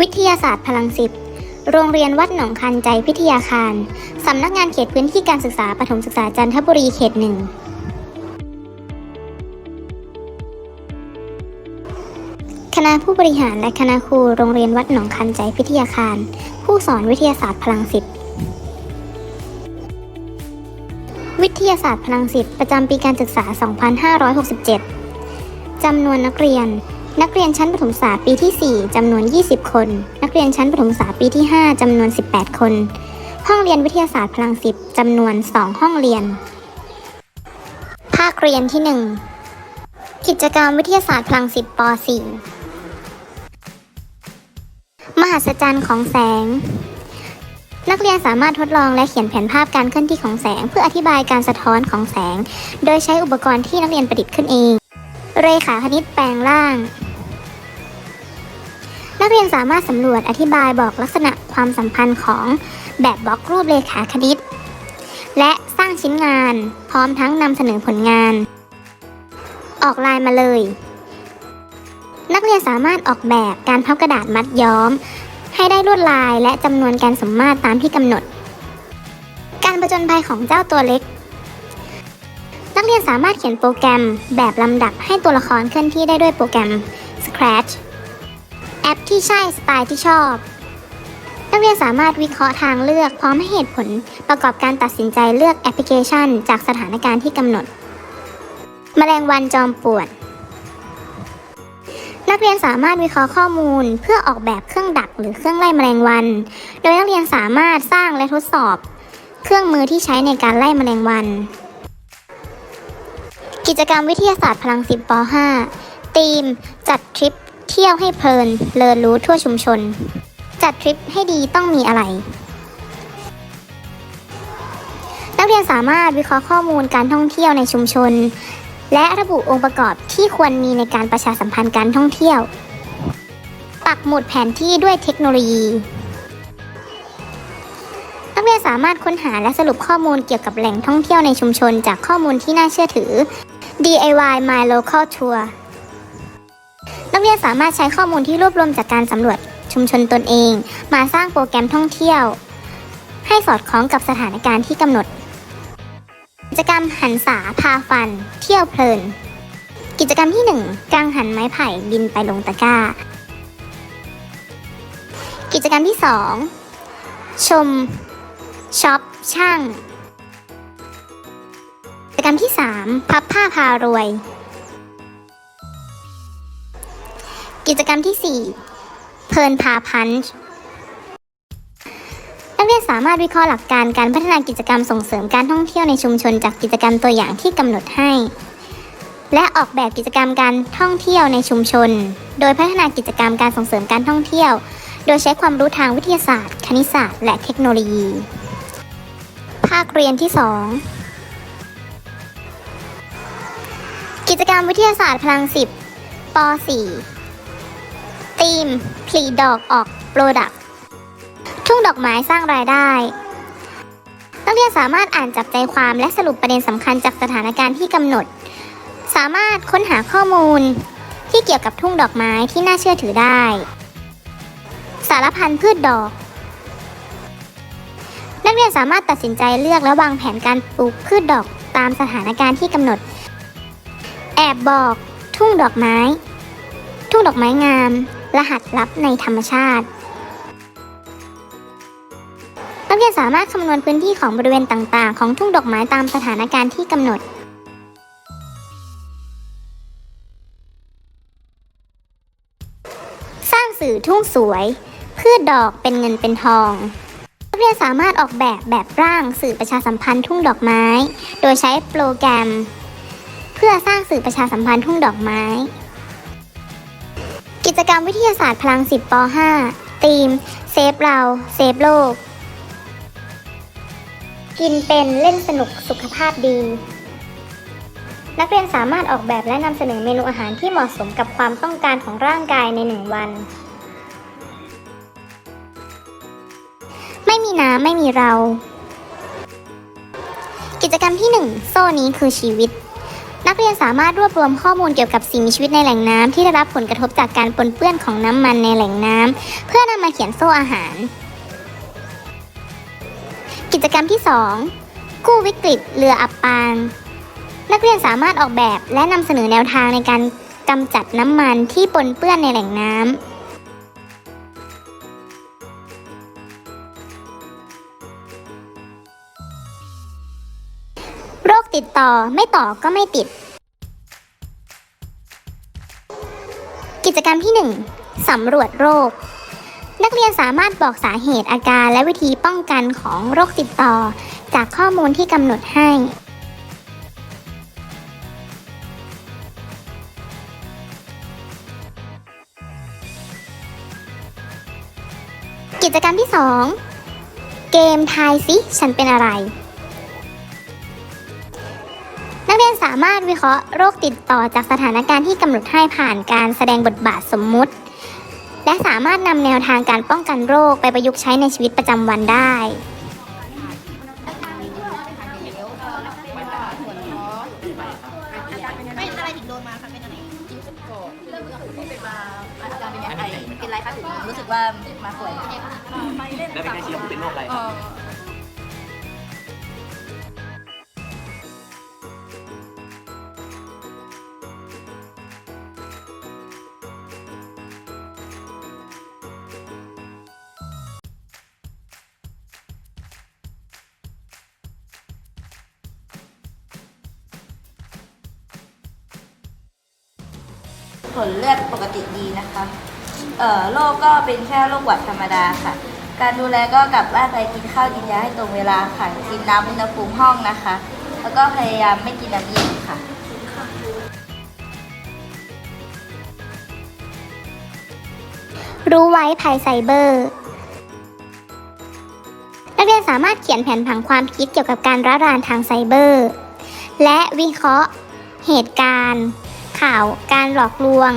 วิทยาศาสตร์พลังสิบโรงเรียนวัดหนองคันใจพิทยาคาร สำนักงานเขตพื้นที่การศึกษาปฐมศึกษาจันทบุรีเขตหนึ่งคณะผู้บริหารและคณะครูโรงเรียนวัดหนองคันใจพิทยาคาร ผู้สอนวิทยาศาสตร์พลังสิบวิทยาศาสตร์พลังสิบประจำปีการศึกษา 2567 จำนวนนักเรียน นักเรียนชั้นประถมศึกษาปีที่ 4 จำนวน 20 คน นักเรียนชั้นประถมศึกษาปีที่ 5 จำนวน 18 คน ห้องเรียนวิทยาศาสตร์พลังสิบจำนวน 2 ห้องเรียน ภาคเรียนที่ 1 กิจกรรมวิทยาศาสตร์พลังสิบป .4 มหัศจรรย์ของแสง นักเรียนสามารถทดลองและเขียนแผนภาพการเคลื่อนที่ของแสง เพื่ออธิบายการสะท้อนของแสง โดยใช้อุปกรณ์ที่นักเรียนประดิษฐ์ขึ้นเอง เรขาคณิตแปลงร่าง นักเรียนสามารถสำรวจอธิบายบอกลักษณะความสัมพันธ์ของแบบบล็อกรูปเรขาคณิต และสร้างชิ้นงาน พร้อมทั้งนำเสนอผลงาน ออกลายมาเลย นักเรียนสามารถออกแบบการพับกระดาษมัดย้อม ให้ได้ลวดลายและจำนวนการสมมาตรตามที่กำหนด การประจนภัยของเจ้าตัวเล็ก นักเรียนสามารถเขียนโปรแกรมแบบลำดับให้ตัวละครเคลื่อนที่ได้ด้วยโปรแกรม Scratch แอปที่ใช่สไตล์ที่ชอบ นักเรียนสามารถวิเคราะห์ทางเลือกพร้อมให้เหตุผลประกอบการตัดสินใจเลือกแอปพลิเคชัน จากสถานการณ์ที่กำหนด แมลงวันจอมปวนนักเรียนสามารถวิเคราะห์ข้อมูล เพื่อออกแบบเครื่องดักหรือเครื่องไล่แมลงวัน โดยนักเรียนสามารถสร้างและทดสอบ เครื่องมือที่ใช้ในการไล่แมลงวัน กิจกรรมวิทยาศาสตร์พลังสิบป .5 ทีม จัดทริปเที่ยวให้เพลินเลินรู้ทั่วชุมชน จัดทริปให้ดีต้องมีอะไร นักเรียนสามารถวิเคราะห์ข้อมูลการท่องเที่ยวในชุมชน และระบุองค์ประกอบที่ควรมีในการประชาสัมพันธ์การท่องเที่ยว ปักหมุดแผนที่ด้วยเทคโนโลยีนักเรียนสามารถค้นหาและสรุปข้อมูลเกี่ยวกับแหล่งท่องเที่ยวในชุมชนจากข้อมูลที่น่าเชื่อถือ DIY My Local Tour นักเรียนสามารถใช้ข้อมูลที่รวบรวมจากการสำรวจชุมชนตนเอง มาสร้างโปรแกรมท่องเที่ยว ให้สอดคล้องกับสถานการณ์ที่กำหนด กิจกรรมหันษาพาฟัน เที่ยวเพลิน กิจกรรมที่ 1กังหันไม้ไผ่บินไปลงตะกร้า กิจกรรมที่ 2 ชมช็อปช่าง รรมที่ 3 พับผ้าพารวย กิจกรรมที่ 4 เพลินพาพันช์นักเรียนสามารถวิเคราะห์หลักการการพัฒนากิจกรรมส่งเสริมการท่องเที่ยวในชุมชนจากกิจกรรมตัวอย่างที่กำหนดให้ และออกแบบกิจกรรมการท่องเที่ยวในชุมชน โดยพัฒนากิจกรรมการส่งเสริมการท่องเที่ยว โดยใช้ความรู้ทางวิทยาศาสตร์ คณิตศาสตร์ และเทคโนโลยี ภาคเรียนที่ 2 กิจกรรมวิทยาศาสตร์พลังสิบป .4 ทีมผลิดอกออกโปรดักทุ่งดอกไม้สร้างรายได้ นักเรียนสามารถอ่านจับใจความและสรุปประเด็นสำคัญจากสถานการณ์ที่กำหนด สามารถค้นหาข้อมูลที่เกี่ยวกับทุ่งดอกไม้ที่น่าเชื่อถือได้ สารพันพืชดอก นักเรียนสามารถตัดสินใจเลือกและวางแผนการปลูกพืชดอกตามสถานการณ์ที่กำหนด แอบบอกทุ่งดอกไม้ ทุ่งดอกไม้งาม รหัสลับในธรรมชาตินักเรียนสามารถคำนวณพื้นที่ของบริเวณต่างๆ ของทุ่งดอกไม้ตามสถานการณ์ที่กำหนด สร้างสื่อทุ่งสวย พืชดอกเป็นเงินเป็นทองนักเรียนสามารถออกแบบแบบร่างสื่อประชาสัมพันธ์ทุ่งดอกไม้ โดยใช้โปรแกรม เพื่อสร้างสื่อประชาสัมพันธ์ทุ่งดอกไม้ กิจกรรมวิทยาศาสตร์พลังสิบป .5 ทีม เซฟเราเซฟโลก กินเป็นเล่นสนุกสุขภาพดี นักเรียนสามารถออกแบบและนำเสนอเมนูอาหารที่เหมาะสมกับความต้องการของร่างกายในหนึ่งวัน ไม่มีน้ำไม่มีเรา กิจกรรมที่ 1 โซ่นี้คือชีวิต นักเรียนสามารถรวบรวมข้อมูลเกี่ยวกับสิ่งมีชีวิตในแหล่งน้ำที่ได้รับผลกระทบจากการปนเปื้อนของน้ำมันในแหล่งน้ำเพื่อนำมาเขียนโซ่อาหาร กิจกรรมที่ 2 กู้วิกฤตเรืออับปางนักเรียนสามารถออกแบบและนำเสนอแนวทางในการกำจัดน้ำมันที่ปนเปื้อนในแหล่งน้ำ โรคติดต่อไม่ต่อก็ไม่ติด กิจกรรมที่ 1สำรวจโรค นักเรียนสามารถบอกสาเหตุอาการและวิธีป้องกันของโรคติดต่อ จากข้อมูลที่กำหนดให้ กิจกรรมที่ 2 เกมทายสิฉันเป็นอะไร เรียนสามารถวิเคราะห์โรคติดต่อจากสถานการณ์ที่กำหนดให้ผ่านการแสดงบทบาทสมมุติ และสามารถนำแนวทางการป้องกันโรคไปประยุกต์ใช้ในชีวิตประจำวันได้เป็นอะไรถึงโดนมาคะเป็นอะไรกินอะไรคะถึงรู้สึกว่ามาป่วยแล้วเป็นใครชี้ว่าคุณเป็นโรคอะไร ผลเลือดปกติดีนะคะเอ่อโรคก็เป็นแค่โรคหวัดธรรมดาค่ะ การดูแลก็กลับบ้านไปกินข้าวกินยาให้ตรงเวลาค่ะ กินน้ำอุณหภูมิห้องนะคะ แล้วก็พยายามไม่กินน้ำเย็นค่ะรู้ไว้ภัยไซเบอร์ นักเรียนสามารถเขียนแผนผังความคิดเกี่ยวกับการระรานทางไซเบอร์ และวิเคราะห์เหตุการณ์ ข่าวการหลอกลวง